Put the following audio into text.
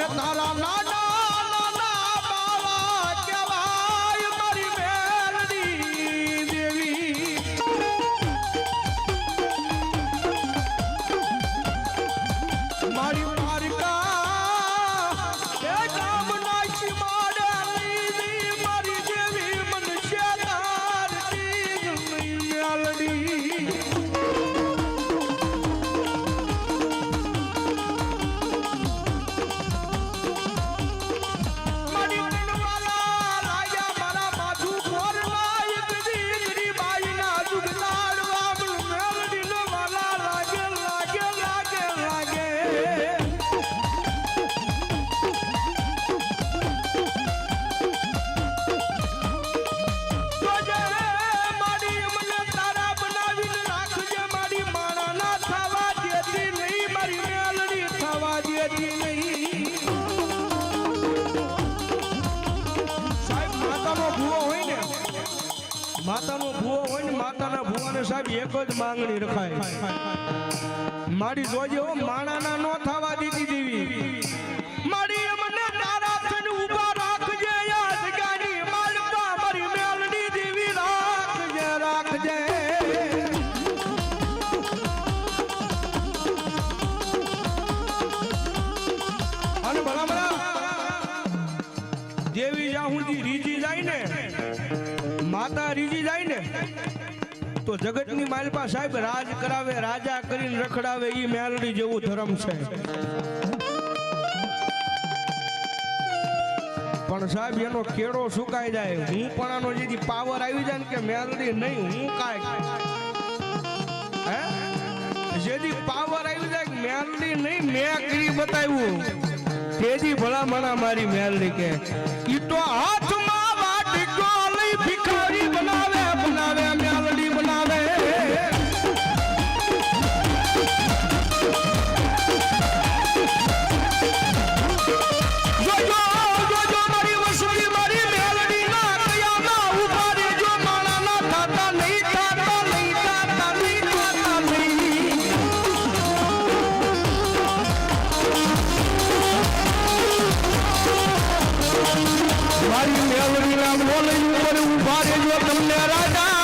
में अपना राम માતાનો ભૂવો હોય ને, માતાનો ભૂવાને સાહેબ એક જ માંગણી રખાય. મારી જોજે માણાના નો થવા દીધી દેવી દેવી જાહુજી રીજી જાય ને માતા રીજી જાય ને તો જગતની માલપા સાહેબ રાજ કરાવે, રાજા કરીને રખડાવે, ઈ મેલડી જેવું ધર્મ છે. પણ સાહેબ, એનો કેળો સુકાઈ જાય. હું પણ આનો જેથી પાવર આવી જાય ને કે મેલડી નહીં, હું કાંઈ હે? જેથી પાવર આવી જાય મેલડી નહીં, મેં કરી બતાવ્યું. તેજી ભલા મણા મારી મેલડી કે ઈ તો મારી મેલડી ના બોલે ઉપર ઊભા રહેજો તમને રાજા.